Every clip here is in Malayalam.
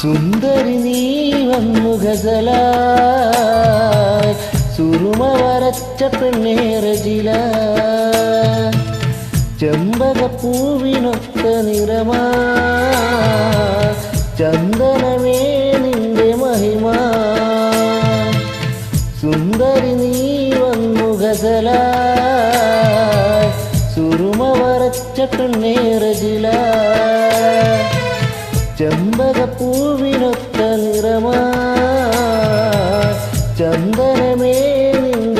സുന്ദരി നീ വന്നു ഗസലായി. സുറുമ വരച്ച പെണ്ണേറജില ചെമ്പകപ്പൂവിനൊത്ത നിറമാ ചന്ദനമേ നിന്റെ മഹിമ. സുന്ദരി നീ വന്നു ഗസലായി. സുറുമ വരച്ച പെണ്ണേറജില ചെമ്പകപ്പൂവിനൊത്ത നിറമാ ചന്ദനമേ നിന്റെ മഹിമ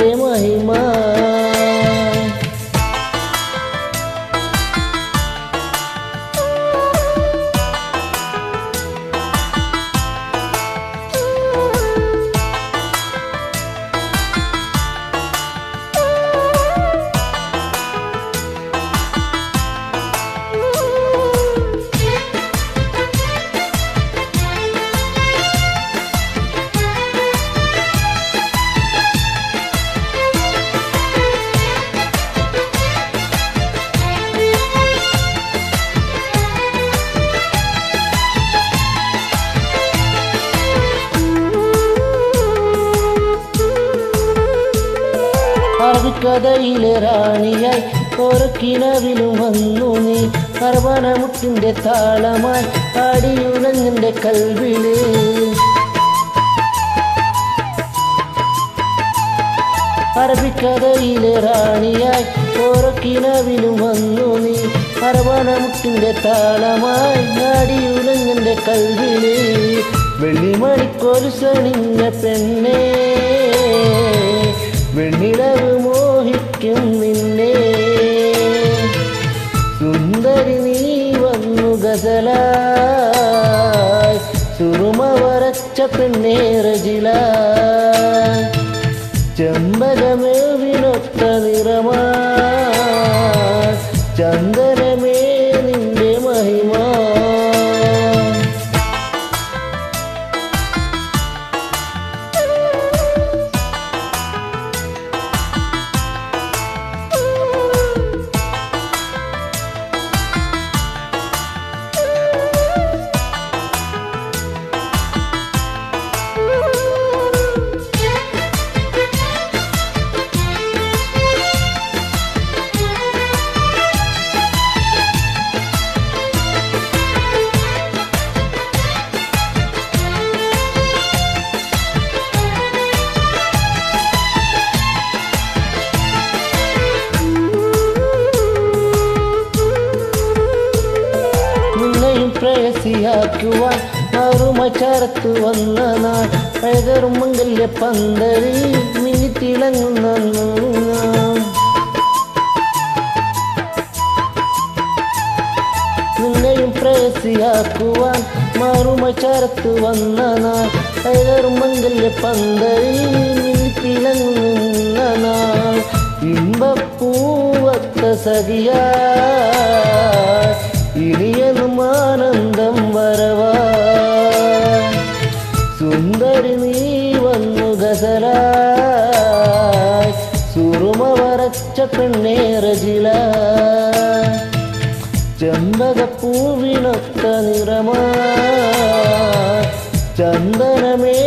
അറബിക്കഥയിലെ റാണിയായി ഓരക്കിനവിലും വന്നു നീ. സർവനമുട്ടിന്റെ താളമായി അടിയുലഞ്ഞിന്റെ കൽവിളി. അറബിക്കഥയിലെ റാണിയായി ഓരക്കിനവിലും വന്നു നീ. അർവനമുട്ടിന്റെ താളമായി നാടിയുലങ്ങന്റെ കൽവിളി. വെള്ളിമണിക്കൊരു ശണിഞ്ഞ പെണ്ണേ. വെണ്ണിലവ് മോഹിക്കും നിന്നെ സുന്ദരി നീ വന്നു ഗസലായി സുറുമ നിന്നെയും പ്രയസിയാക്കുവാൻ ചേർത്ത് വന്ന നാൾ. അഴകറും മംഗല്യ പന്തലിൽ മിന്നിത്തിളങ്ങുന്ന. നിന്നെയും പ്രയസിയാക്കുവാൻ മറുമചരത്ത് വന്ന നാൾ. അഴകറും മംഗല്യ പന്തലിൽ മിന്നിത്തിളങ്ങുന്ന നാൾ. ഇമ്പപ്പൂവത്ത സഖിയാ സുന്ദരി നീ വന്നു ഗസലായി സുറുമ വരച്ച പെണ്ണേറജില ചെമ്പകപ്പൂവിനൊത്ത നിറമാ. ചന്ദനമേ